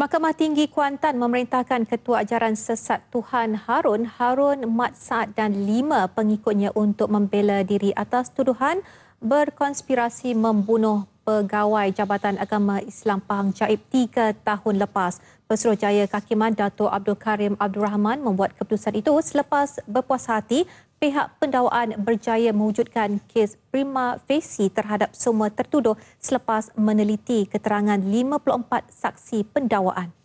Mahkamah Tinggi Kuantan memerintahkan Ketua Ajaran Sesat Tuhan Harun, Harun Mat Saad dan lima pengikutnya untuk membela diri atas tuduhan berkonspirasi membunuh pegawai Jabatan Agama Islam Pahang Jaib tiga tahun lepas. Pesuruhjaya Kakiman Dato' Abdul Karim Abdul Rahman membuat keputusan itu selepas berpuas hati pihak pendakwaan berjaya mewujudkan kes prima facie terhadap semua tertuduh selepas meneliti keterangan 54 saksi pendakwaan.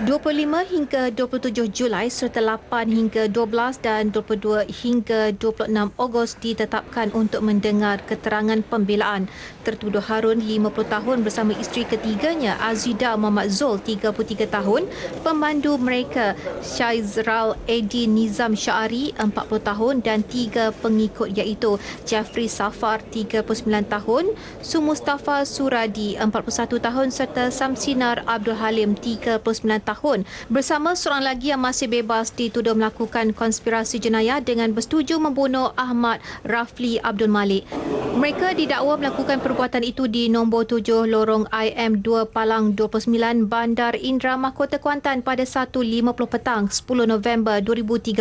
25 hingga 27 Julai serta 8 hingga 12 dan 22 hingga 26 Ogos ditetapkan untuk mendengar keterangan pembelaan. Tertuduh Harun 50 tahun bersama isteri ketiganya Azida Muhammad Zul 33 tahun, pemandu mereka Syaizral Edi Nizam Syari 40 tahun dan tiga pengikut iaitu Jeffrey Safar 39 tahun, Su Mustafa Suradi 41 tahun serta Samsinar Abdul Halim 39 tahun tahun bersama seorang lagi yang masih bebas dituduh melakukan konspirasi jenayah dengan bersetuju membunuh Ahmad Rafli Abdul Malik. Mereka didakwa melakukan perbuatan itu di nombor 7 lorong IM 2 Palang 29 Bandar Indra Mahkota Kuantan pada 1.50 petang 10 November 2013.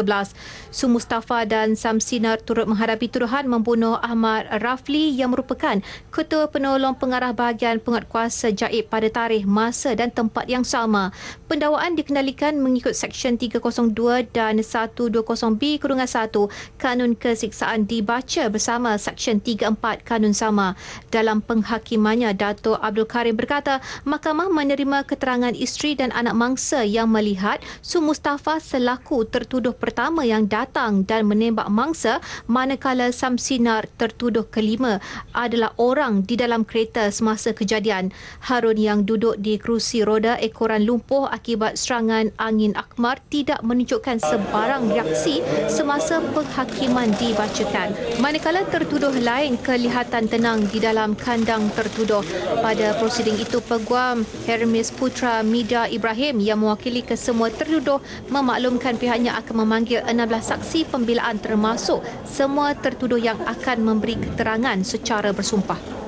Su Mustafa dan Samsinar turut menghadapi tuduhan membunuh Ahmad Rafli yang merupakan Ketua Penolong Pengarah Bahagian Penguatkuasa Jaib pada tarikh, masa dan tempat yang sama pendakwaan dikendalikan mengikut Seksyen 302 dan 120B kurungan 1 Kanun Kesiksaan dibaca bersama Seksyen 34 Kanun sama. Dalam penghakimannya, Dato' Abdul Karim berkata, Mahkamah menerima keterangan isteri dan anak mangsa yang melihat Su Mustafa selaku tertuduh pertama yang datang dan menembak mangsa manakala Samsinar tertuduh kelima adalah orang di dalam kereta semasa kejadian. Harun yang duduk di kerusi roda ekoran lumpuh akibat akibat serangan angin akmar tidak menunjukkan sebarang reaksi semasa penghakiman dibacakan. Manakala tertuduh lain kelihatan tenang di dalam kandang tertuduh. Pada prosiding itu, Peguam Hermes Putra Mida Ibrahim yang mewakili kesemua tertuduh memaklumkan pihaknya akan memanggil 16 saksi pembelaan termasuk semua tertuduh yang akan memberi keterangan secara bersumpah.